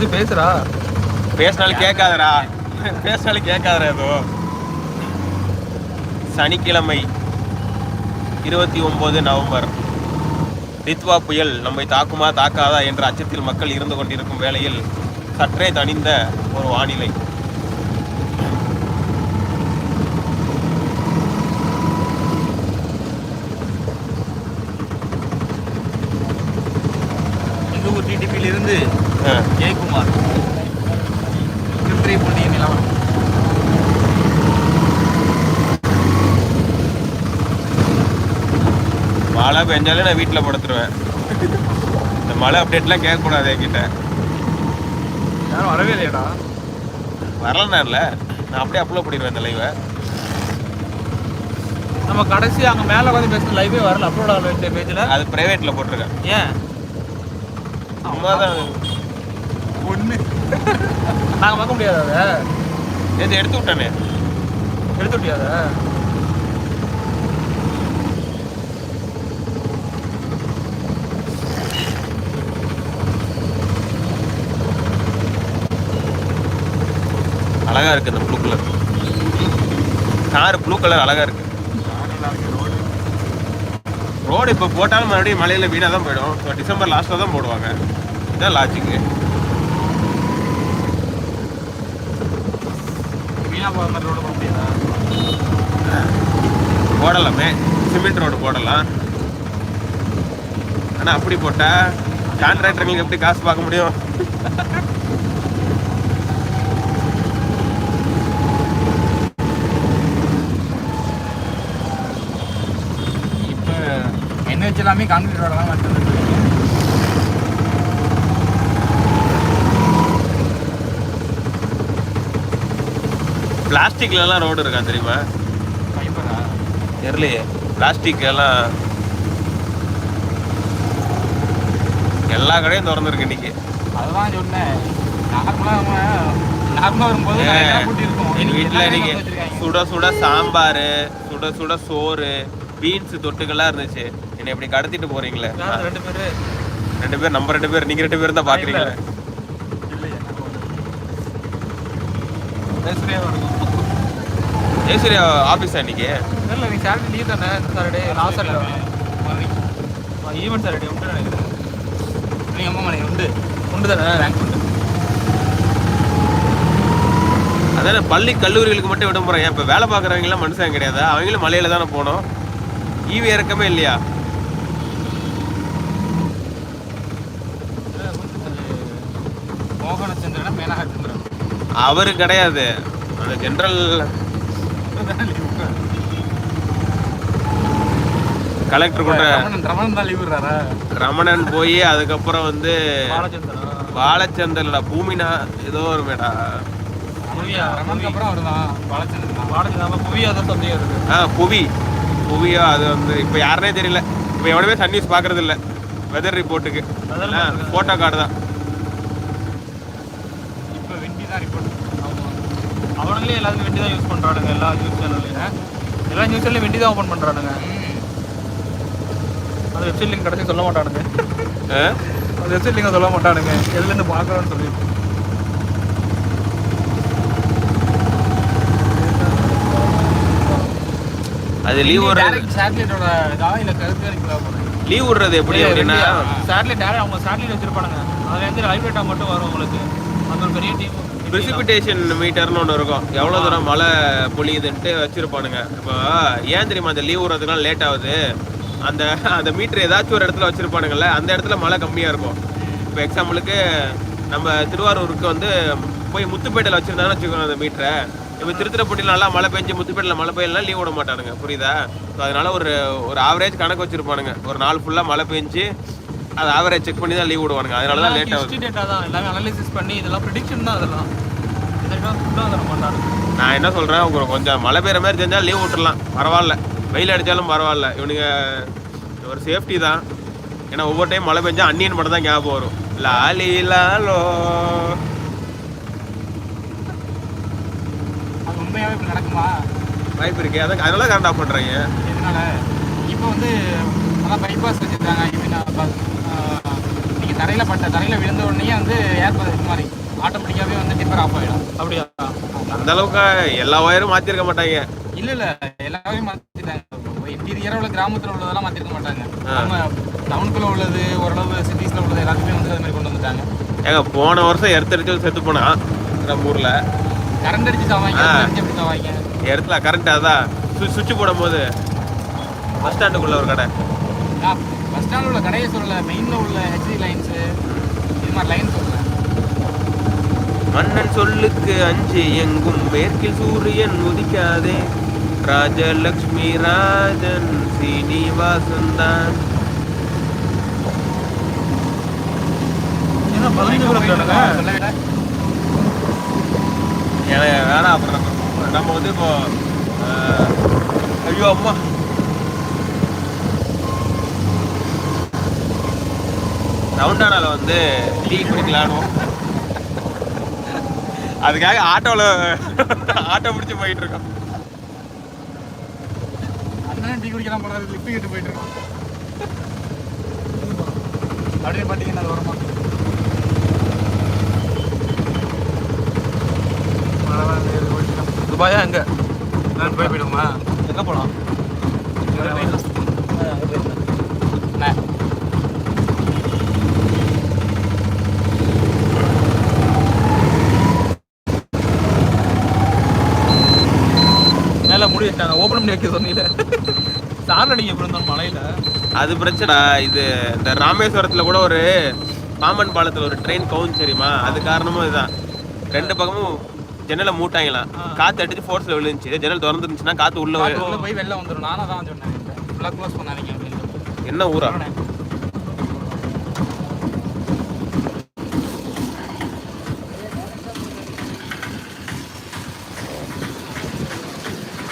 பத்தி பேசுறா. பேசினாலும் கேட்காதடா. பேசினாலும் கேட்காதடா ஏதோ. சனிக்கிழமை இருபத்தி ஒன்பது நவம்பர். தித்வா புயல் நம்மை தாக்குமா தாக்காதா என்ற அச்சத்தில் மக்கள் இருந்து கொண்டிருக்கும் வேளையில் சற்றே தணிந்த ஒரு வானிலை எங்க ஊர் டிடிபியில் இருந்து. ஜெயக்குமார். திருத்துறை பூண்டி நிலவரம் மழை பெஞ்சாலே நான் வீட்டில் படுத்துருவேன். இந்த மழை அப்டேட்லாம் கேட்கக்கூடாது என்கிட்ட. யாரும் வரவே இல்லையாடா. இல்லை நான் அப்படியே அப்லோட் பண்ணிடுவேன் இந்த லைவை நம்ம கடைசி அங்க மேல வந்து பேசுன லைவே வரல. அப்லோட் ஆகல பேஜ்ல அது ப்ரைவேட்டில் போட்டிருக்கேன். ஏன்? ஒண்ணு. நாங்க பார்க்க முடியாதா அதை. நேற்று எடுத்து விட்டானே? எடுத்து விட்டியாத அழகா இருக்கு இந்த blue colour car blue colour அழகா இருக்கு. ரோடு இப்போ போட்டாலும் மறுபடியும் மழையில வீணாக தான் போயிடும். ஸோ டிசம்பர் லாஸ்ட்டில் தான் போடுவாங்க. இதான் லாஜிக்கு வீணா போகிற மாதிரி ரோடு போக முடியாதா? போடலாமே. சிமெண்ட் ரோடு போடலாம். ஆனால் அப்படி போட்டால் கான்ட்ராக்டர்களுக்கு எப்படி காசு பார்க்க முடியும் இப்போ வச்சு எல்லாமே கான்கிரீட் ரோடு தான் மாட்டு பிளாஸ்டிக்லலாம் ரோடு இருக்கா தெரியுமா? ஃபைபரா தெரியலையே. பிளாஸ்டிக் எல்லாம் எல்லா கடையும் திறந்துருக்கு இன்னைக்கு. அதுதான் சொன்னேன். நார்மலாக நார்மலாக வரும்போது என் வீட்டில் இன்னைக்கு. சுட சுட சாம்பார் சுட சுட சோறு பீன்ஸ் தொட்டுக்கெல்லாம் இருந்துச்சு. என்னை இப்படி கடத்திட்டு போறீங்களே? ரெண்டு பேரு. ரெண்டு பேர் நம்ம ரெண்டு பேர் நீங்க ரெண்டு பேரும் தான் பாக்குறீங்களே? ஜெயசூர்யா ஆபீஸா இன்னைக்கு? இல்லை நீ சாட்டர்டே லீவ் தானே Saturday last Saturday event Saturday உண்டு நினைக்கிறேன் நீ அம்மா மணி உண்டு. உண்டு தானே ரேங்க் உண்டு. அதானே பள்ளி கல்லூரிகளுக்கு மட்டும் விடுமுறை இப்போ வேலை பார்க்குறவங்க எல்லாம் மனுஷன் கிடையாதா. அவங்களும் மலையில தானே போகணும் ஈவி இறக்கமே இல்லையா? அவரு கிடையாது. அந்த ஜென்ரல் கலெக்டர் கூட ரமணன் போய் அதுக்கப்புறம் வந்து பாலச்சந்திரன்? பாலச்சந்திரடா பூமினா ஏதோ ஒரு மேடா புவி. புவியோ அது வந்து இப்போ யாருனே தெரியல. இப்போ எவனுமே சன் நியூஸ் பார்க்கறது இல்ல வெதர் ரிப்போர்ட்டுக்கு ஃபோட்டோ கார்டு தான். வெண்டி தான் ரிப்போர்ட் அவனுங்களே எல்லாத்துக்கும் வெண்டி தான் யூஸ் பண்ணுறானுங்க எல்லா நியூஸ் சேனல்லையும் எல்லா நியூஸ் சேனல்லையும் வெண்டி தான் ஓப்பன் பண்ணுறானுங்க அந்த வெப்சைட் லிங்க் கடைசி சொல்ல மாட்டானுங்க? அந்த வெப்சைட் லிங்கை சொல்ல மாட்டானுங்க. எதுலேருந்து பார்க்குறோன்னு சொல்லி அது லீவ் விடுறது சேட்டலைட்டோட இதா இல்லை கருத்து லீவ் விடுறது எப்படி அப்படின்னா சேட்டலைட் அவங்க சேட்டலைட் வச்சிருப்பானுங்க. அதுலேருந்து லைவ் டேட்டா மட்டும் வரும் உங்களுக்கு. பிரிசிபிடேஷன் மீட்டர்னு ஒன்று இருக்கும். எவ்வளோ தூரம் மழை பொழியுதுன்ட்டு வச்சிருப்பானுங்க. இப்போ ஏன் தெரியுமா அந்த லீவ் விடுறதுக்குலாம் லேட் ஆகுது? அந்த அந்த மீட்டர் ஏதாச்சும் ஒரு இடத்துல வச்சிருப்பானுங்கல்ல அந்த இடத்துல மழை கம்மியாக இருக்கும். இப்போ எக்ஸாம்பிளுக்கு நம்ம திருவாரூருக்கு வந்து போய் முத்துப்பேட்டையில் வச்சிருந்தாங்கன்னு வச்சுக்கோங்க அந்த மீட்டரை இப்போ திருத்திரப்பட்டியில் நல்லா மழை பெஞ்சு முத்துப்பேட்டையில் மழை பெய்யலாம் லீவ் விட மாட்டானுங்க. புரியுதா? ஸோ அதனால ஒரு ஒரு ஆவரேஜ் கணக்கு வச்சிருப்பானுங்க. ஒரு நாள் ஃபுல்லாக மழை பெஞ்சு அது ஆவரேஜ் செக் பண்ணி தான் லீவ் விடுவானுங்க. அதனால தான் லேட் ஆகுது. டேட்டா தான். எல்லாமே அனலைசிஸ் பண்ணி இதெல்லாம் ப்ரிடிக்ஷன் தான் அதெல்லாம். நான் என்ன சொல்றேன் உங்களுக்கு கொஞ்சம் மழை பெய்யுற மாதிரி தெரிஞ்சா லீவ் விட்டுறலாம். பரவாயில்ல. வெயில் அடிச்சாலும் பரவாயில்ல. இவனுங்க ஒரு சேஃப்டி தான். ஏன்னா ஒவ்வொரு டைம் மழை பெஞ்சா அன்னியன் மட்டும் தான் ஞாபகம் வரும். லாலி லாலோ உண்மையாகவே இப்படி நடக்குமா? வாய்ப்பு இருக்கு. அதான் அதனால கரண்ட் ஆஃப் எதனால? இப்போ வந்து பைபாஸ் வச்சுருக்காங்க ஐ மீன் நீங்கள் தரையில் பட்ட தரையில் விழுந்த உடனே வந்து ஏர் இது மாதிரி ஆட்டோமேட்டிக்காகவே வந்து டிப்பர் ஆஃப் ஆகிடும் அப்படியா? அந்த அளவுக்கு எல்லா ஒயரும் மாத்திருக்க மாட்டாங்க. இல்லை இல்லை. எல்லாமே மாற்றிட்டாங்க இன்டீரியராக உள்ள கிராமத்தில் உள்ளதெல்லாம் மாற்றிருக்க மாட்டாங்க. நம்ம டவுனுக்குள்ளே உள்ளது ஓரளவு சிட்டிஸில் உள்ளது எல்லாத்தையுமே வந்து அது மாதிரி கொண்டு வந்துட்டாங்க. ஏங்க போன வருஷம் எடுத்து செத்து போனா நம்ம ஊர்ல. கரண்ட் அடிச்சு. அடிச்சு அப்படி சாவாங்க? இடத்துல கரண்ட் அதான். சுவிட்ச் போடும் போது பஸ் ஸ்டாண்டுக்குள்ள ஒரு கடை. பஸ் ஸ்டாண்டில் உள்ள கடையை சொல்லல மெயினில் உள்ள ஹெச்டி லைன்ஸு இது மாதிரி லைன் சொல்லல மன்னன் சொல்லுக்கு அஞ்சு எங்கும் மேற்கில் சூரியன் உதிக்காதே. ராஜலக்ஷ்மி ராஜன் சீனிவாசன் தான். வேணாம் அப்புறம் நம்ம நம்ம வந்து இப்போ ஆஹ், ஐயோ அம்மா. ரவுண்டானால வந்து டீ குடிக்கலான்னு அதுக்காக ஆட்டோவில் ஆட்டோ பிடிச்சி போயிட்டு இருக்கோம். அண்ணன் டீ குடிக்கலாம் போகிறது லிஃப்ட் கிட்ட போயிட்டு இருக்கோம். அப்படியே பார்த்தீங்கன்னா அது வருமா? துபாயா எங்க? நான் போய் போயிடுமா எங்க போலாம் அண்ணா மேல மூடி வச்சாங்க ஓபன் பண்ணி வைக்க சொன்னீங்க சார் இப்படி இருந்தாலும் மலையில. அது பிரச்சனை. இது இந்த ராமேஸ்வரத்தில் கூட ஒரு பாம்பன் பாலத்தில் ஒரு ட்ரெயின் கவுன் தெரியுமா? அது காரணமும் இதுதான். ரெண்டு பக்கமும் ஜன்னலை மூட்டாங்களாம். காற்று அடிச்சு ஃபோர்ஸில் விழுந்துச்சு. ஜன்னல் திறந்துருந்துச்சுன்னா காற்று உள்ள போய் வெளில வந்துடும் நானும் தான் சொன்னேன். ஃபுல்லாக க்ளோஸ் பண்ணாதீங்க என்ன ஊரா?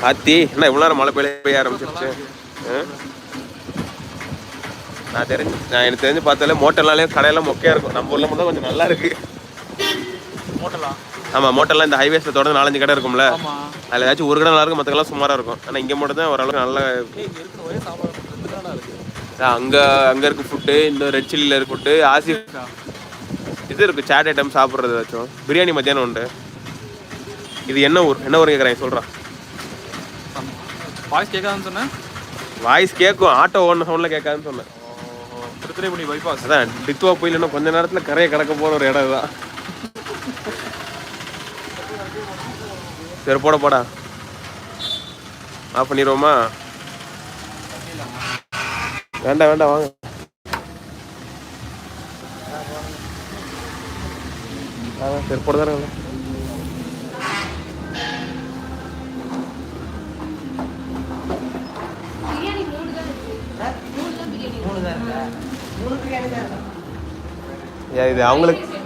பாத்தி என்ன இவ்வளோ நேரம் மழை பெய்ய பெய்ய ஆரம்பிச்சிருச்சு? நான் தெரிஞ்சு நான் எனக்கு தெரிஞ்சு பார்த்தாலே மோட்டர்னாலே கடையெல்லாம் மொக்கையா இருக்கும். நம்ம ஊர்ல மட்டும் கொஞ்சம் நல்லா இருக்கு. மோட்டலா? ஆமா மோட்டர்லாம் இந்த ஹைவேஸ்ல தொடர்ந்து நாலஞ்சு கடை இருக்கும்ல. அதில் ஏதாச்சும் ஒரு கடை நல்லா இருக்கும் மற்றக்கெல்லாம் சுமாரா இருக்கும். ஆனால் இங்கே மட்டும் தான் ஓரளவுக்கு நல்லா இருக்கு. அங்க அங்க இருக்க ஃபுட்டு இந்த ரெட் சில்லியில் இருக்க ஃபுட்டு ஆசி இது இருக்கு சாட் ஐட்டம் சாப்பிட்றது ஏதாச்சும். பிரியாணி மத்தியானம் உண்டு. இது என்ன ஊர்? என்ன ஊர் கேட்குறேன் சொல்கிறான் வாய்ஸ் கேட்காதுன்னு சொன்னேன் வாய்ஸ் கேட்கும் ஆட்டோ ஓடுன சவுண்டில் கேட்காதுன்னு சொன்னேன் திருத்துறைப்பூண்டி பைபாஸ் அதான் டித்துவா போய் இல்லைன்னா கொஞ்ச நேரத்தில் கரையை கடக்க போகிற ஒரு இடம் தான் சரி போட போடா. ஆஃப் பண்ணிடுவோமா? வேண்டாம் வேண்டாம் வாங்க. சரி போட தானே பிரியாணி மூணு தான் இருக்கு மூணு தான் பிரியாணி ஏன் இது அவங்களுக்கு